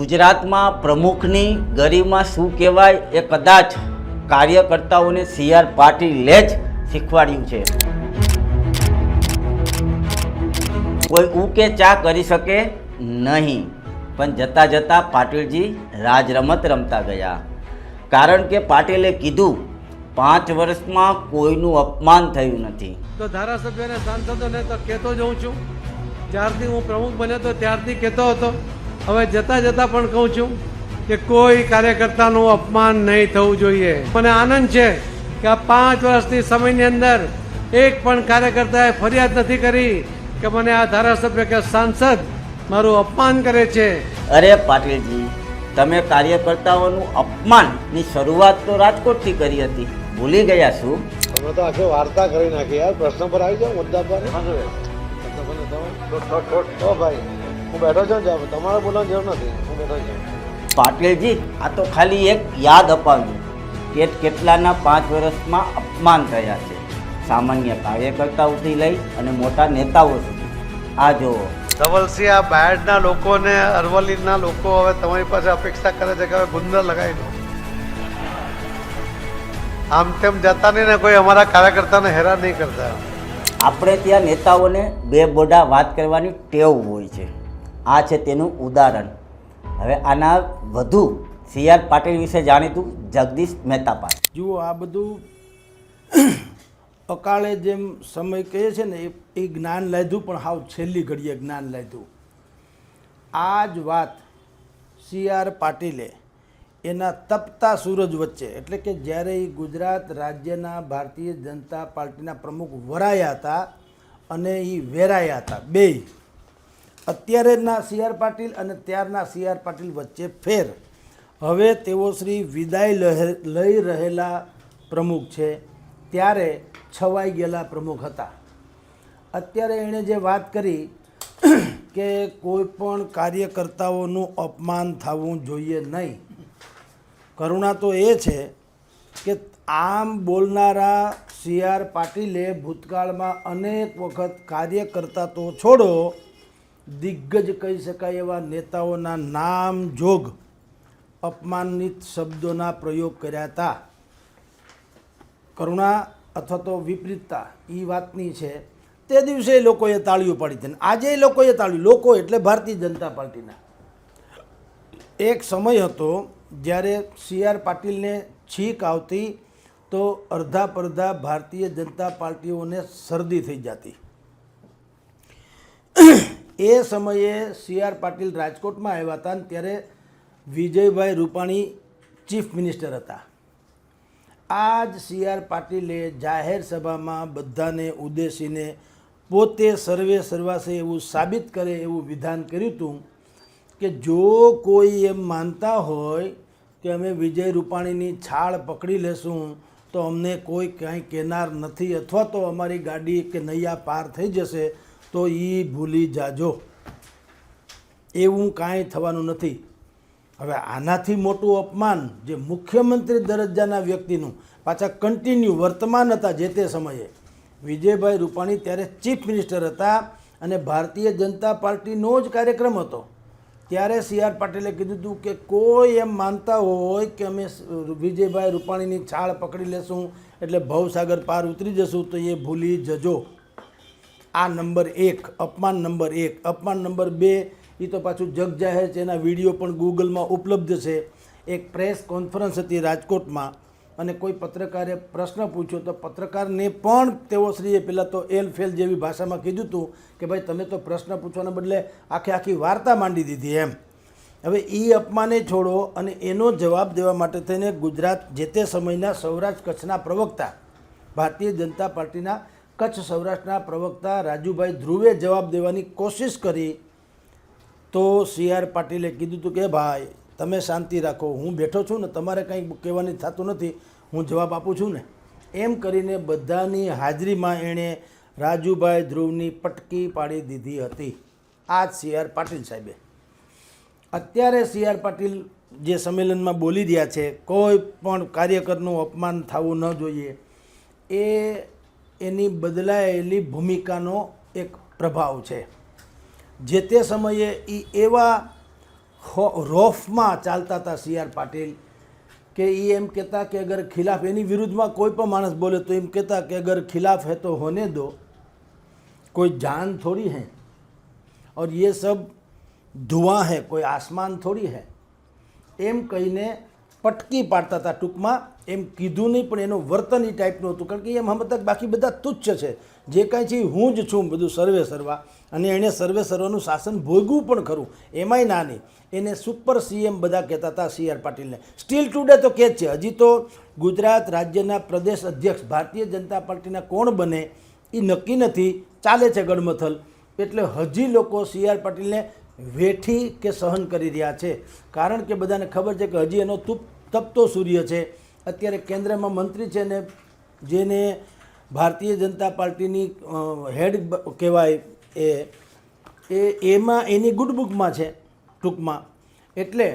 ગુજરાતમાં પ્રમુખની ગરિમા શું કહેવાય એ કદાચ કાર્યકર્તાઓને સી આર પાટીલે જ શીખવાડ્યું છે. કોઈ ઉકે ચા કરી શકે નહીં, પણ જતાં જતાં પાટીલજી રાજ રમત ગયા. કારણ કે પાટીલે કીધું, પાંચ વર્ષમાં કોઈનું અપમાન થયું નથી. તો ધારાસભ્યોને સાંસદોને તો કહેતો જ હું છું. જ્યારથી હું પ્રમુખ બન્યો તો ત્યારથી કહેતો હતો. હવે જતાં જતાં પણ કહું છું કે કોઈ કાર્યકર્તાનું અપમાન નહીં થવું જોઈએ. મને આનંદ છે કે આ પાંચ વર્ષની સમયની અંદર એક પણ કાર્યકર્તાએ ફરિયાદ નથી કરી કે મને આ ધારાસભ્ય કે સાંસદ મારું અપમાન કરે છે. અરે પાટીલજી તમે કાર્યકર્તાઓનું અપમાનની શરૂઆત તો રાજકોટથી કરી હતી. ભૂલી ગયા શું? તમે તો આખી વાર્તા કરી નાખી યાર. પ્રશ્ન પર આવી જાઓ મુદ્દા પર. ભાઈ. હું બેઠો છું ને તમારે બોલવાની જરૂર નથી. હું બેઠો છું. પાટીલજી આ તો ખાલી એક યાદ અપાવ્યું કે કેટલાના પાંચ વર્ષમાં અપમાન થયા છે. સામાન્ય કાર્યકર્તાઓથી લઈ અને મોટા નેતાઓ સુધી. આ જુઓ. ધવલસિંહ આ બાયડના લોકોને અરવલ્લીના લોકો હવે તમારી પાસે અપેક્ષા કરે છે કે હવે ગુંદર લગાવી દો. આમ તેમ જતા નહીં ને કોઈ અમારા કાર્યકર્તાને હેરાન નહીં કરતા. આપણે ત્યાં નેતાઓને બે બોડા વાત કરવાની ટેવ હોય છે. આ છે તેનું ઉદાહરણ. હવે આના વધુ સી આર પાટીલ વિશે જાણીતું જગદીશ મહેતા પાસે જુઓ, આ બધું અકાળે જેમ સમય કહે છે ને, એ જ્ઞાન લાદ્યું પણ હાવ છેલ્લી ઘડીએ જ્ઞાન લાદ્યું આ જ વાત સી આર પાટીલે એના તપતા સૂરજ વચ્ચે, એટલે કે જ્યારે એ ગુજરાત રાજ્યના ભારતીય જનતા પાર્ટીના પ્રમુખ વરાયા હતા અને એ વેરાયા હતા બેય અત્યારેના સી આર પાટીલ અને ત્યારના સી આર પાટીલ વચ્ચે ફેર. હવે તેઓ શ્રી વિદાય લઈ રહેલા પ્રમુખ છે. ત્યારે છવાઈ ગયેલા પ્રમુખ હતા. અત્યારે એણે જે વાત કરી કે કોઈ પણ કાર્યકર્તાઓનું અપમાન થવું જોઈએ નહીં. કરુણા તો એ છે કે આમ બોલનારા સી આર પાટીલે ભૂતકાળમાં અનેક વખત કાર્યકર્તા તો છોડો દિગ્ગજ કહી શકાય એવા નેતાઓના નામ જોગ અપમાનિત શબ્દોના પ્રયોગ કર્યા હતા. કરુણા અથવા તો વિપરીતતા એ વાતની છે. તે દિવસે લોકોએ તાળીઓ પાડી હતી. આજે લોકોએ તાળ્યું લોકો એટલે ભારતીય જનતા પાર્ટીના. એક સમય હતો જ્યારે સી આર પાટીલને છીક આવતી તો અડધા પડધા ભારતીય જનતા પાર્ટીઓને શરદી થઈ જતી. એ સમયે સી આર પાટીલ રાજકોટમાં આવ્યા હતા ને ત્યારે વિજયભાઈ રૂપાણી ચીફ મિનિસ્ટર હતા. આ જ સી આર પાટીલે જાહેર સભામાં બધાને ઉદ્દેશીને પોતે સર્વે સર્વાસે એવું સાબિત કરે એવું વિધાન કર્યું હતું કે જો કોઈ એમ માનતા હોય કે અમે વિજય રૂપાણીની છાળ પકડી લેશું તો અમને કોઈ કાંઈ કહેનાર નથી અથવા તો અમારી ગાડી કે નૈયા પાર થઈ જશે તો એ ભૂલી જાજો. એવું કાંઈ થવાનું નથી. હવે આનાથી મોટું અપમાન જે મુખ્યમંત્રી દરજ્જાના વ્યક્તિનું પાછા કન્ટિન્યુ વર્તમાન હતા જે તે સમયે. વિજયભાઈ રૂપાણી ત્યારે ચીફ મિનિસ્ટર હતા અને ભારતીય જનતા પાર્ટીનો જ કાર્યક્રમ હતો. ત્યારે સી આર પાટીલે કીધું હતું કે કોઈ એમ માનતા હોય કે અમે વિજયભાઈ રૂપાણીની છાળ પકડી લેશું એટલે ભવસાગર પાર ઉતરી જશું તો એ ભૂલી જજો. આ નંબર એક, અપમાન નંબર એક. અપમાન નંબર બે એ તો પાછું જગ જાહેર છે, એના વીડિયો પણ ગૂગલમાં ઉપલબ્ધ છે. એક પ્રેસ કોન્ફરન્સ હતી રાજકોટમાં અને કોઈ પત્રકારે પ્રશ્ન પૂછ્યો તો પત્રકારને પણ તેઓ શ્રીએ પહેલાં તો એલ ફેલ જેવી ભાષામાં કીધું હતું કે ભાઈ, તમે તો પ્રશ્ન પૂછવાના બદલે આખી આખી વાર્તા માંડી દીધી એમ. હવે એ અપમાને છોડો અને એનો જવાબ દેવા માટે થઈને ગુજરાત જે તે સમયના સૌરાષ્ટ્ર કચ્છના પ્રવક્તા ભારતીય જનતા પાર્ટીના કચ્છ સૌરાષ્ટ્રના પ્રવક્તા રાજુભાઈ ધ્રુવે જવાબ દેવાની કોશિશ કરી તો સી આર પાટીલે કીધું હતું કે, ભાઈ, તમે શાંતિ રાખો. હું બેઠો છું ને તમારે કંઈ કહેવાની થતું નથી. હું જવાબ આપું છું ને. એમ કરીને બધાની હાજરીમાં એણે રાજુભાઈ ધ્રુવની પટકી પાડી દીધી હતી. આ જ સી આર પાટીલ સાહેબે. અત્યારે સી આર પાટીલ જે સંમેલનમાં બોલી રહ્યા છે, કોઈ પણ કાર્યકરનું અપમાન થવું ન જોઈએ. એ એની બદલાયેલી ભૂમિકાનો એક પ્રભાવ છે. જે તે સમયે એ એવા રોફમાં ચાલતા હતા સી આર પાટીલ કે એ એમ કહેતા કે અગર ખિલાફ એની વિરુદ્ધમાં કોઈ પણ માણસ બોલે તો એમ કહેતા કે અગર ખિલાફ હે તો હોને દો. કોઈ જાન થોડી હૈ? ઓર યે સબ ધુઆ હૈ? કોઈ આસમાન થોડી હૈ? એમ કહીને પટકી પાડતા હતા ટૂંકમાં એમ કીધું નહીં, પણ એનું વર્તન એ ટાઈપનું હતું. કારણ કે એમ હમણાં તક બાકી બધા તુચ્છ છે. જે કાંઈ છે હું જ છું બધું સર્વે સર્વા. અને એણે સર્વે સર્વનું શાસન ભોગવું પણ ખરું. એમાંય ના નહીં. એને સુપર સીએમ બધા કહેતા હતા સી આર પાટીલને. સ્ટીલ ટુડે તો કહે જ છે. હજી તો ગુજરાત રાજ્યના પ્રદેશ અધ્યક્ષ ભારતીય જનતા પાર્ટીના કોણ બને એ નક્કી નથી. ચાલે છે ગડમથલ એટલે હજી લોકો સી આર પાટીલને વેઠી કે સહન કરી રહ્યા છે. કારણ કે બધાને ખબર છે કે હજી એનો તુપ તપતો સૂર્ય છે. અત્યારે કેન્દ્રમાં મંત્રી છે ને, જેને ભારતીય જનતા પાર્ટીની હેડ કહેવાય એ એ, એમાં એની ગુડબુકમાં છે, ટૂંકમાં. એટલે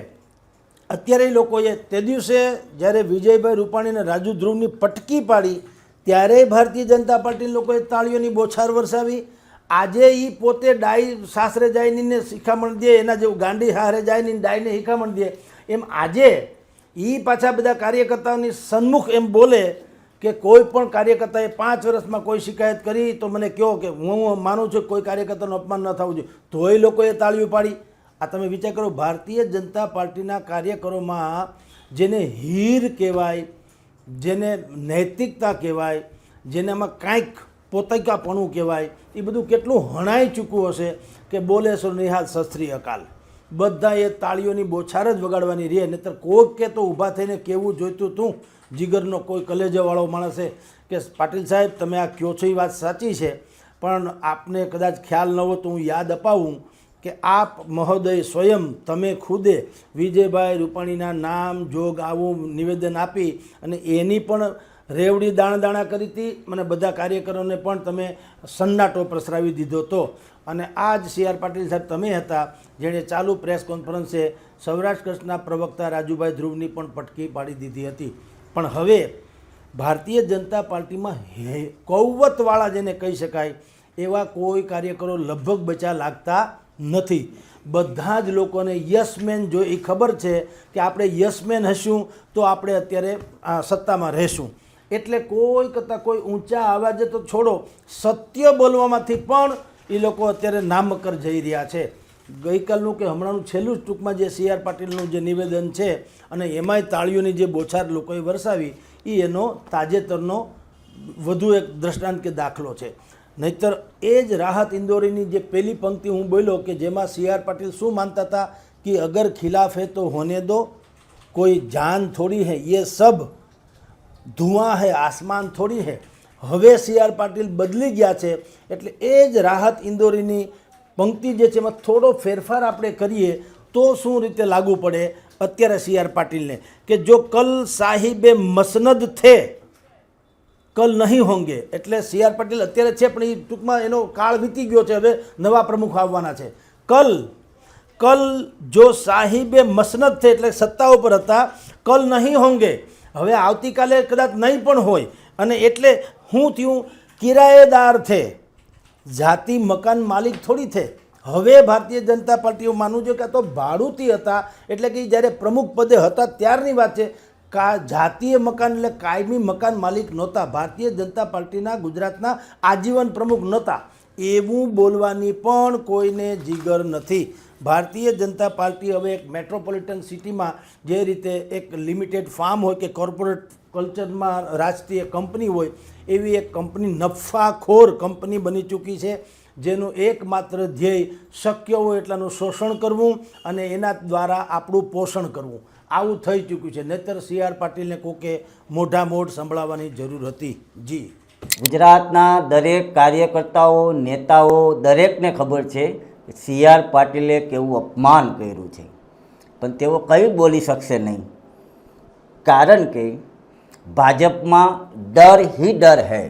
અત્યારે લોકોએ તે દિવસે જ્યારે વિજયભાઈ રૂપાણીને રાજુ ધ્રુવની પટકી પાડી, ત્યારે ભારતીય જનતા પાર્ટી લોકોએ તાળીઓની બોછાર વરસાવી. આજે એ પોતે ડાઈ સાસરે જાય ને શિખામણ દે, એના જેવું ગાંડી હારે જાય ને ડાઈને શિખામણ દે. એમ આજે એ પાછા બધા કાર્યકર્તાઓની સન્મુખ એમ બોલે કે કોઈ પણ કાર્યકર્તાએ પાંચ વર્ષમાં કોઈ શિકાયત કરી તો મને કહો કે હું માનું છું કોઈ કાર્યકર્તાનું અપમાન ન થવું જોઈએ. તોય લોકોએ તાળીઓ પાડી. આ તમે વિચાર કરો, ભારતીય જનતા પાર્ટીના કાર્યકરોમાં જેને હીર કહેવાય, જેને નૈતિકતા કહેવાય જેનામાં કાંઈક પોતૈકાપણું કહેવાય, એ બધું કેટલું હણાઈ ચૂક્યું હશે કે બોલે સો નિહાલ શસ્ત્રી અકાલ. બધા એ તાળીઓની બોછાર જ વગાડવાની રહે, નહીતર કોક કે તો ઊભા થઈને કેવું જોઈતું તું? જીગરનો કોઈ કલેજાવાળો માણસ કે, પાટીલ સાહેબ, તમે આ કયો છો એ વાત સાચી છે, પણ આપને કદાચ ખ્યાલ ન હોય તો હું યાદ અપાવું કે આપ મહોદય સ્વયં, તમે ખુદે વિજયભાઈ રૂપાણીના નામ, જોગ, આવું નિવેદન આપી અને એની પણ રેવડી દાણા દાણા કરી હતી મને બધા કાર્યકરોને પણ તમે સન્નાટો પ્રસરાવી દીધો હતો અને આ જ સી આર પાટીલ સાહેબ તમે હતા, જેણે ચાલુ પ્રેસ કોન્ફરન્સે સૌરાષ્ટ્ર કચ્છના પ્રવક્તા રાજુભાઈ ધ્રુવની પણ પટકી પાડી દીધી હતી. પણ હવે ભારતીય જનતા પાર્ટીમાં હે, કૌવતવાળા જેને કહી શકાય, એવા કોઈ કાર્યકરો લગભગ બચા લાગતા નથી. બધા જ લોકોને યસમેન જો એ ખબર છે કે આપણે યસમેન હશું, તો આપણે અત્યારે સત્તામાં રહેશું. એટલે કોઈ કરતાં કોઈ ઊંચા અવાજે તો છોડો, સત્ય બોલવામાંથી પણ એ લોકો અત્યારે નામકર જઈ રહ્યા છે. ગઈકાલનું કે હમણાંનું છેલ્લું જ ટૂંકમાં જે સી આર પાટીલનું જે નિવેદન છે અને એમાંય તાળીઓની જે બોછાર લોકોએ વરસાવી એ એનો તાજેતરનો વધુ એક દ્રષ્ટાંત કે દાખલો છે. નહીતર એ જ રાહત ઇન્દોરીની જે પહેલી પંક્તિ હું બોલ્યો કે જેમાં સી આર પાટીલ શું માનતા હતા કે અગર ખિલાફ હે તો હોને દો, કોઈ જાન થોડી હે, યે સબ ધુઆ હે, આસમાન થોડી હૈ. હવે સી આર પાટીલ બદલી ગયા છે, એટલે એ જ રાહત ઇન્દોરીની પંક્તિ જે છે એમાં થોડો ફેરફાર આપણે કરીએ તો શું રીતે લાગુ પડે અત્યારે સી આર પાટીલને? કે જો કલ સાહિબે મસનદ થે, કલ નહીં હોંગે, એટલે સી આર પાટીલ અત્યારે છે, પણ એ ટૂંકમાં એનો કાળ વીતી ગયો છે, હવે નવા પ્રમુખ આવવાના છે. કલ કલ જો સાહિબે મસનદ થે, એટલે સત્તા ઉપર હતા, કલ નહીં હોંગે, હવે આવતીકાલે કદાચ નહીં પણ હોય અને એટલે હું થયું, કિરાયેદાર થે. જાતિ, મકાન, માલિક થોડી થે. હવે ભારતીય જનતા પાર્ટીઓ માનવું જોઈએ કે તો ભાડુતી હતા. એટલે કે જ્યારે પ્રમુખ પદે હતા ત્યારની વાત છે. કા જાતીય મકાન એટલે કાયમી મકાન માલિક નહોતા. ભારતીય જનતા પાર્ટીના ગુજરાતના આજીવન પ્રમુખ નહોતા. એવું બોલવાની પણ કોઈને જીગર નથી. ભારતીય જનતા પાર્ટી હવે એક મેટ્રોપોલિટન સિટીમાં જે રીતે એક લિમિટેડ ફાર્મ હોય કે કોર્પોરેટ કલ્ચરમાં રાષ્ટ્રીય કંપની હોય, એવી એક કંપની નફાખોર કંપની બની ચૂકી છે, જેનું એકમાત્ર ધ્યેય શક્ય હોય એટલાનું શોષણ કરવું અને એના દ્વારા આપણું પોષણ કરવું. આવું થઈ ચૂક્યું છે. નહીતર સી આર પાટીલને કોકે મોઢા મોઢ સંભળાવવાની જરૂર હતી. જી. ગુજરાતના દરેક કાર્યકર્તાઓ, નેતાઓ, દરેકને ખબર છે કે સી આર પાટીલે કેવું અપમાન કર્યું છે. પણ તેઓ કંઈ બોલી શકશે નહીં. કારણ કે ભાજપમાં ડર હી ડર હૈ.